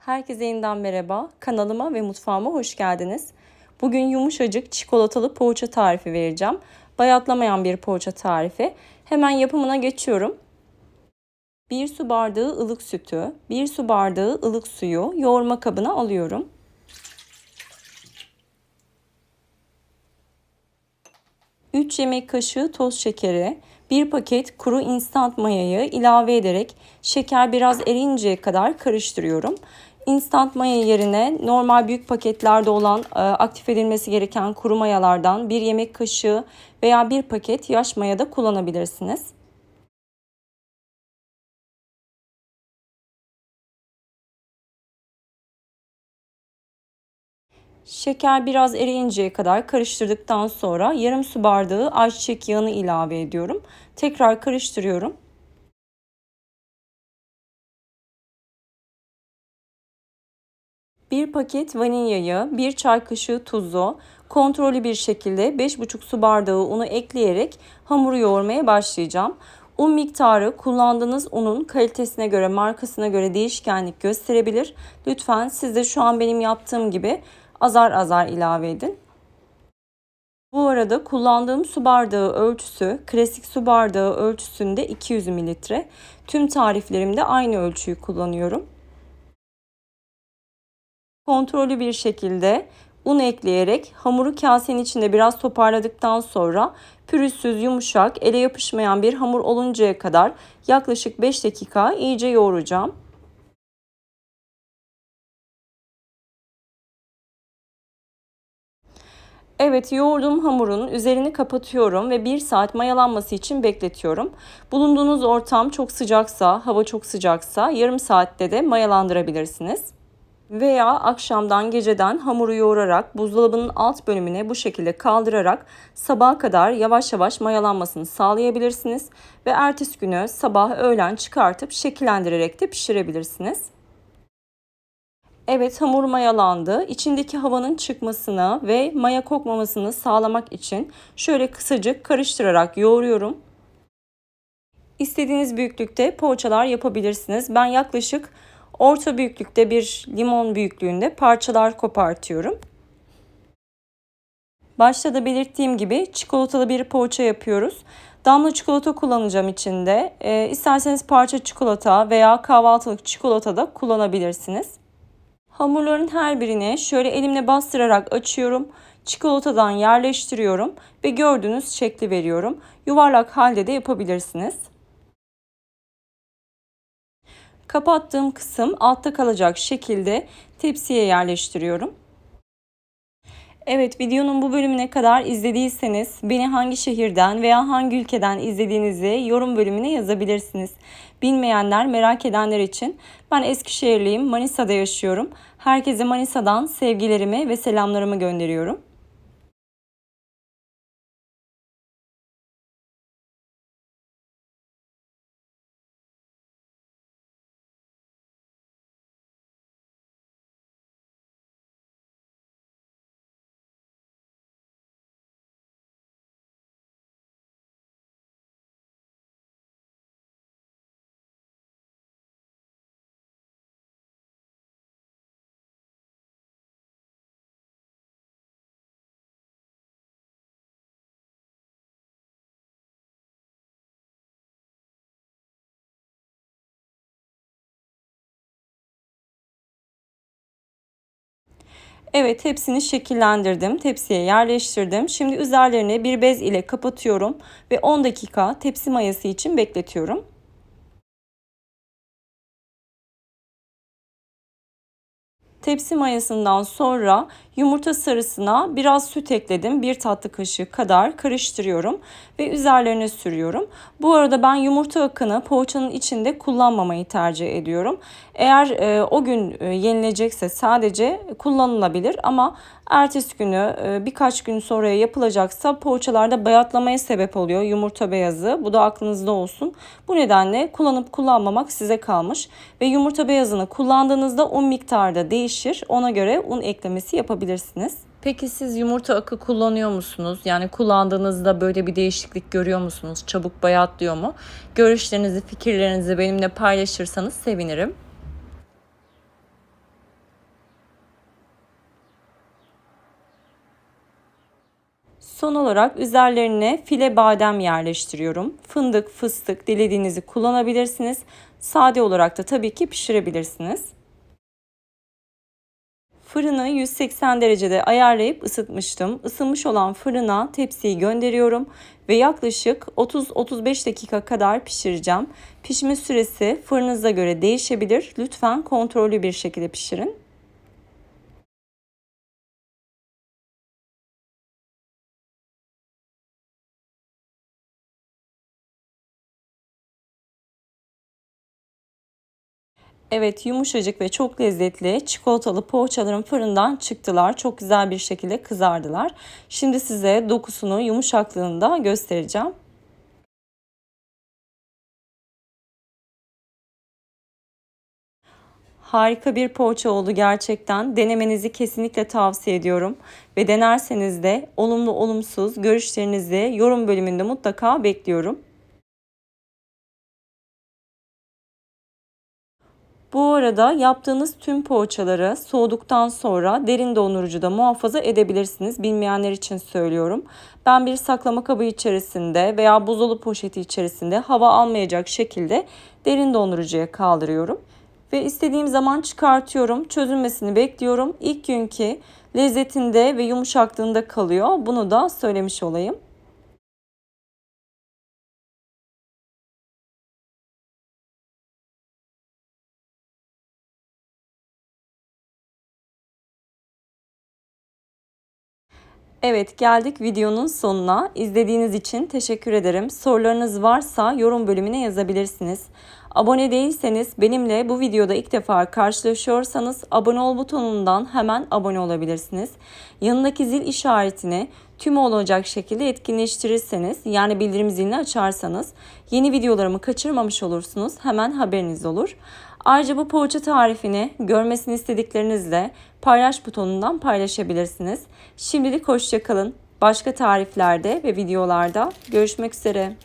Herkese yeniden merhaba. Kanalıma ve mutfağıma hoş geldiniz. Bugün yumuşacık çikolatalı poğaça tarifi vereceğim. Bayatlamayan bir poğaça tarifi. Hemen yapımına geçiyorum. 1 su bardağı ılık sütü, 1 su bardağı ılık suyu yoğurma kabına alıyorum. Üç yemek kaşığı toz şekeri, bir paket kuru instant mayayı ilave ederek şeker biraz erinceye kadar karıştırıyorum. Instant maya yerine normal büyük paketlerde olan e, aktif edilmesi gereken kuru mayalardan bir yemek kaşığı veya bir paket yaş maya da kullanabilirsiniz. Şeker biraz eriyinceye kadar karıştırdıktan sonra yarım su bardağı ayçiçek yağını ilave ediyorum. Tekrar karıştırıyorum. Bir paket vanilyayı, bir çay kaşığı tuzu, kontrollü bir şekilde 5,5 su bardağı unu ekleyerek hamuru yoğurmaya başlayacağım. Un miktarı kullandığınız unun kalitesine göre, markasına göre değişkenlik gösterebilir. Lütfen siz de şu an benim yaptığım gibi azar azar ilave edin. Bu arada kullandığım su bardağı ölçüsü klasik su bardağı ölçüsünde 200 mililitre. Tüm tariflerimde aynı ölçüyü kullanıyorum. Kontrollü bir şekilde un ekleyerek hamuru kasenin içinde biraz toparladıktan sonra pürüzsüz, yumuşak, ele yapışmayan bir hamur oluncaya kadar yaklaşık 5 dakika iyice yoğuracağım. Evet yoğurduğum hamurun üzerini kapatıyorum ve 1 saat mayalanması için bekletiyorum. Bulunduğunuz ortam çok sıcaksa, hava çok sıcaksa yarım saatte de mayalandırabilirsiniz. Veya akşamdan geceden hamuru yoğurarak buzdolabının alt bölümüne bu şekilde kaldırarak sabaha kadar yavaş yavaş mayalanmasını sağlayabilirsiniz. Ve ertesi günü sabah öğlen çıkartıp şekillendirerek de pişirebilirsiniz. Evet hamur mayalandı. İçindeki havanın çıkmasını ve maya kokmamasını sağlamak için şöyle kısacık karıştırarak yoğuruyorum. İstediğiniz büyüklükte poğaçalar yapabilirsiniz. Ben yaklaşık orta büyüklükte bir limon büyüklüğünde parçalar kopartıyorum. Başta da belirttiğim gibi çikolatalı bir poğaça yapıyoruz. Damla çikolata kullanacağım içinde. E, isterseniz parça çikolata veya kahvaltılık çikolata da kullanabilirsiniz. Hamurların her birini şöyle elimle bastırarak açıyorum. Çikolatadan yerleştiriyorum ve gördüğünüz şekli veriyorum. Yuvarlak halde de yapabilirsiniz. Kapattığım kısım altta kalacak şekilde tepsiye yerleştiriyorum. Evet videonun bu bölümüne kadar izlediyseniz beni hangi şehirden veya hangi ülkeden izlediğinizi yorum bölümüne yazabilirsiniz. Bilmeyenler merak edenler için ben Eskişehirliyim Manisa'da yaşıyorum. Herkese Manisa'dan sevgilerimi ve selamlarımı gönderiyorum. Evet hepsini şekillendirdim. Tepsiye yerleştirdim. Şimdi üzerlerini bir bez ile kapatıyorum ve 10 dakika tepsi mayası için bekletiyorum. Tepsi mayasından sonra yumurta sarısına biraz süt ekledim. Bir tatlı kaşığı kadar karıştırıyorum ve üzerlerine sürüyorum. Bu arada ben yumurta akını poğaçanın içinde kullanmamayı tercih ediyorum. Eğer e, o gün e, yenilecekse sadece kullanılabilir ama ertesi günü e, birkaç gün sonraya yapılacaksa poğaçalarda bayatlamaya sebep oluyor yumurta beyazı. Bu da aklınızda olsun. Bu nedenle kullanıp kullanmamak size kalmış ve yumurta beyazını kullandığınızda un miktarı da değişir. Ona göre un eklemesi yapabilirsiniz. Peki siz yumurta akı kullanıyor musunuz? Yani kullandığınızda böyle bir değişiklik görüyor musunuz? Çabuk bayatlıyor mu? Görüşlerinizi, fikirlerinizi benimle paylaşırsanız sevinirim. Son olarak üzerlerine file badem yerleştiriyorum. Fındık, fıstık dilediğinizi kullanabilirsiniz. Sade olarak da tabii ki pişirebilirsiniz. Fırını 180 derecede ayarlayıp ısıtmıştım. Isınmış olan fırına tepsiyi gönderiyorum ve yaklaşık 30-35 dakika kadar pişireceğim. Pişme süresi fırınıza göre değişebilir. Lütfen kontrollü bir şekilde pişirin. Evet yumuşacık ve çok lezzetli çikolatalı poğaçalarım fırından çıktılar. Çok güzel bir şekilde kızardılar. Şimdi size dokusunu yumuşaklığını da göstereceğim. Harika bir poğaça oldu gerçekten. Denemenizi kesinlikle tavsiye ediyorum. Ve denerseniz de olumlu olumsuz görüşlerinizi yorum bölümünde mutlaka bekliyorum. Bu arada yaptığınız tüm poğaçaları soğuduktan sonra derin dondurucuda muhafaza edebilirsiniz. Bilmeyenler için söylüyorum. Ben bir saklama kabı içerisinde veya buzdolabı poşeti içerisinde hava almayacak şekilde derin dondurucuya kaldırıyorum. Ve istediğim zaman çıkartıyorum. Çözülmesini bekliyorum. İlk günkü lezzetinde ve yumuşaklığında kalıyor. Bunu da söylemiş olayım. Evet geldik videonun sonuna. İzlediğiniz için teşekkür ederim. Sorularınız varsa yorum bölümüne yazabilirsiniz. Abone değilseniz benimle bu videoda ilk defa karşılaşıyorsanız abone ol butonundan hemen abone olabilirsiniz. Yanındaki zil işaretini tüm olacak şekilde etkinleştirirseniz yani bildirim zilini açarsanız yeni videolarımı kaçırmamış olursunuz. Hemen haberiniz olur. Ayrıca bu poğaça tarifini görmesini istediklerinizle paylaş butonundan paylaşabilirsiniz. Şimdilik hoşçakalın. Başka tariflerde ve videolarda görüşmek üzere.